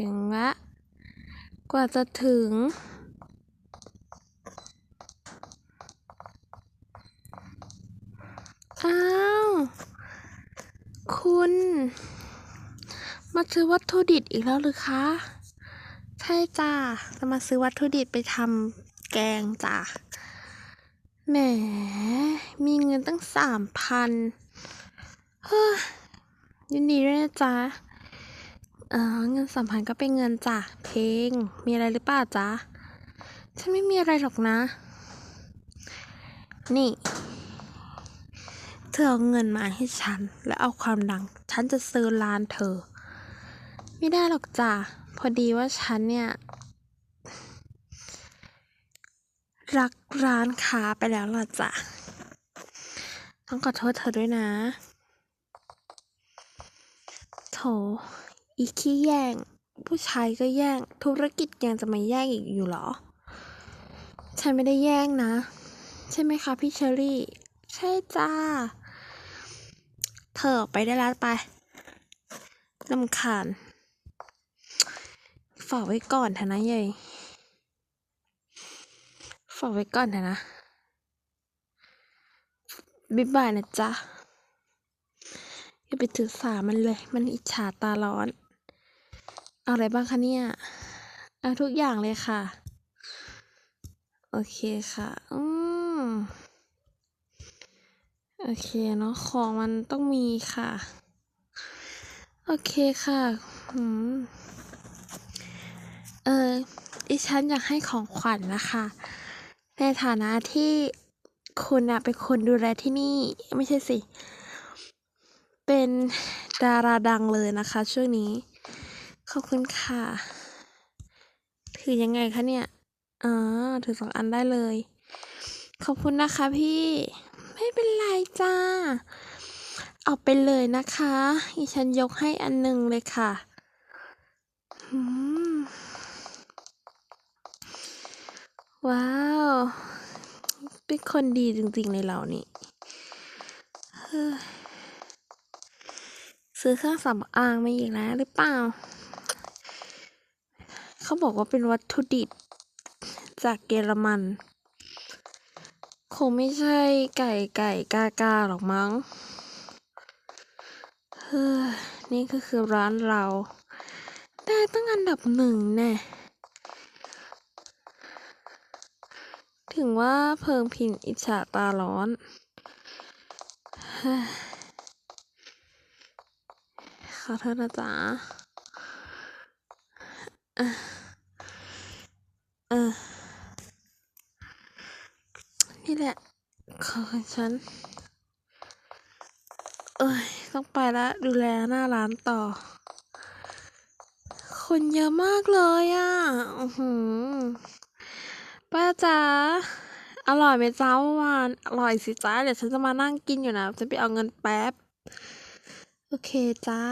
ถึงละกว่าจะถึง อ้าว คุณ มาซื้อวัตถุดิบอีกแล้วหรือคะ ใช่จ้าจะมาซื้อวัตถุดิบไปทำแกงจ้ะแหม มีเงินตั้งสามพันเฮ้ยยินดีด้วยนะจ๊ะ เออเงินสามพันก็เป็นเงินจ้ะ เพลง มีอะไรหรือเปล่าจ๊ะ ฉันไม่มีอะไรหรอกนะ นี่ เธอเอาเงินมาให้ฉัน แล้วเอาความดัง ฉันจะซื้อร้านเธอ ไม่ได้หรอกจ้ะ พอดีว่าฉันเนี่ย รักร้านค้าไปแล้วล่ะจ้ะ ต้องขอโทษเธอด้วยนะ โถ อีขี้แย่ง ผู้ชายก็แย่ง ธุรกิจยังจะมาแย่งอีกอยู่เหรอ ฉันไม่ได้แย่งนะ ใช่ไหมคะพี่เชอรี่ ใช่จ้า เธอออกไปได้แล้วไปลำคาญฝากไว้ก่อนเถอะนะยายฝากไว้ก่อนเถอะนะบ๊ายบายนะจ๊ะ อย่าไปถือสามันเลย มันอิจฉาตาร้อน เอาอะไรบ้างคะเนี่ยเอาทุกอย่างเลยค่ะ โอเคค่ะ อืมโอเคเนาะของมันต้องมีค่ะ โอเคค่ะอืมเออดิฉันอยากให้ของขวัญนะคะ ในฐานะที่คุณอะเป็นคนดูแลที่นี่ ไม่ใช่สิ เป็นดาราดังเลยนะคะช่วงนี้ ขอบคุณค่ะ ถือยังไงคะเนี่ยอ๋อถือสองอันได้เลย ขอบคุณนะคะพี่ ไม่เป็นไรจ้า เอาไปเลยนะคะดิฉันยกให้อันหนึ่งเลยค่ะว้าว เป็นคนดีจริงๆเลยเรานี่ยซื้อเครื่องสำอางมาอีกแล้วหรือเปล่า เขาบอกว่าเป็นวัตถุดิบจากเยอรมัน คงไม่ใช่ไก่ไก่กากาหรอกมั้งเฮ้ยนี่ก็คือร้านเรา ได้ตั้งอันดับหนึ่งแน่ถึงว่าเพิงพินอิจฉาตาร้อนเฮ้ยขอโทษนะจ๊ะ เออ นี่แหละของฉัน เอ้ย ต้องไปละ ดูแลหน้าร้านต่อ คนเยอะมากเลยอะอือหือป้าจ๋า อร่อยไหมจ้าเมื่อวาน อร่อยสิจ้า เดี๋ยวฉันจะมานั่งกินอยู่นะจะไปเอาเงินแป๊บ โอเคจ้า